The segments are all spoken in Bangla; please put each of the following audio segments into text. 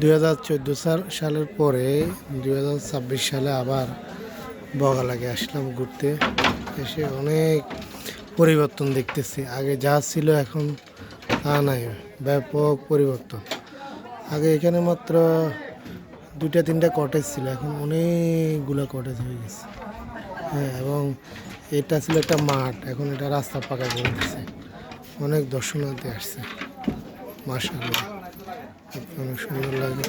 দুই হাজার চোদ্দ সালের পরে দুই হাজার ছাব্বিশ সালে আবার বগালাগে আসলাম ঘুরতে। এসে অনেক পরিবর্তন দেখতেছি। আগে যা ছিল এখন তা নাই, ব্যাপক পরিবর্তন। আগে এখানে মাত্র দুইটা, তিনটা কটেজ ছিল, এখন অনেকগুলো কটেজ হয়ে গেছে। হ্যাঁ এবং এটা ছিল একটা মাঠ, এখন এটা রাস্তা পাকা করে দিচ্ছে অনেক দর্শনার্থী আসছে মাসাল্লাহ অনেক সুন্দর লাগে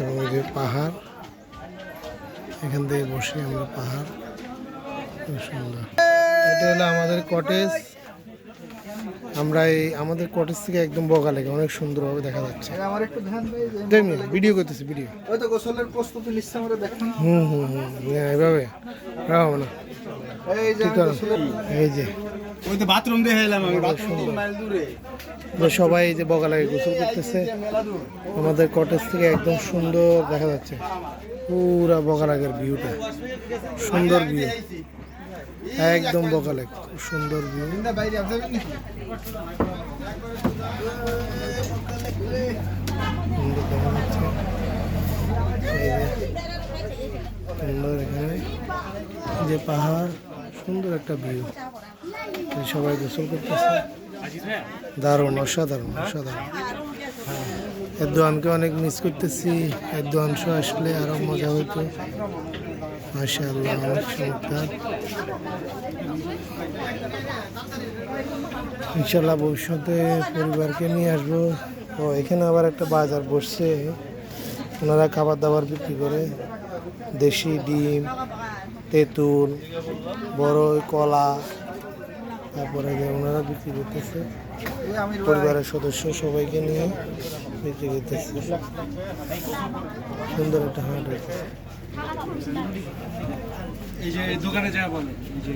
এবং এই যে পাহাড় এখান থেকে বসে আমরা পাহাড়। খুব সুন্দর। এটা হলো আমাদের কটেজ আমরা এই আমাদের কটেজ থেকে একদম বগা লেগে অনেক সুন্দরভাবে দেখা যাচ্ছে। আমার একটু ধ্যান ভিডিও করতেছি ভিডিও ওই তো গোসলের প্রস্তুতি নিচ্ছে আমরা দেখেন। হুম হুম হুম হ্যাঁ, এভাবে। রাখো না। এই যে। ওই তো বাথরুম এলাম আমি। বাথরুম মাইল দূরে। সবাই যে বগালাগে গোসল করতেছে আমাদের কটেজ থেকে একদম সুন্দর দেখা যাচ্ছে। পুরা বগালাগের ভিউটা সুন্দর ভিউ একদম বগালেগ খুব সুন্দর ভিউ সুন্দর এখানে। যে পাহাড় সুন্দর একটা ভিউ সবাই গোসল করতেছে। দারুণ, অসাধারণ অসাধারণ। এদোয়ানকে অনেক মিস করতেছি। এদোয়ান শো আসলে আরও মজা হতো। মাসা অনেক চমৎকার। ইনশাল্লাহ ভবিষ্যতে পরিবারকে নিয়ে আসব। ও, এখানে আবার একটা বাজার বসছে। ওনারা খাবার দাবার বিক্রি করে। দেশি ডিম, তেঁতুল, বড় কলা। তারপরে যে ওনারা বিক্রি করতেছে পরিবারের সদস্য সবাইকে নিয়ে বিক্রি করতেছে। সুন্দর একটা হাট আছে। এই যে দোকানে যা বলে।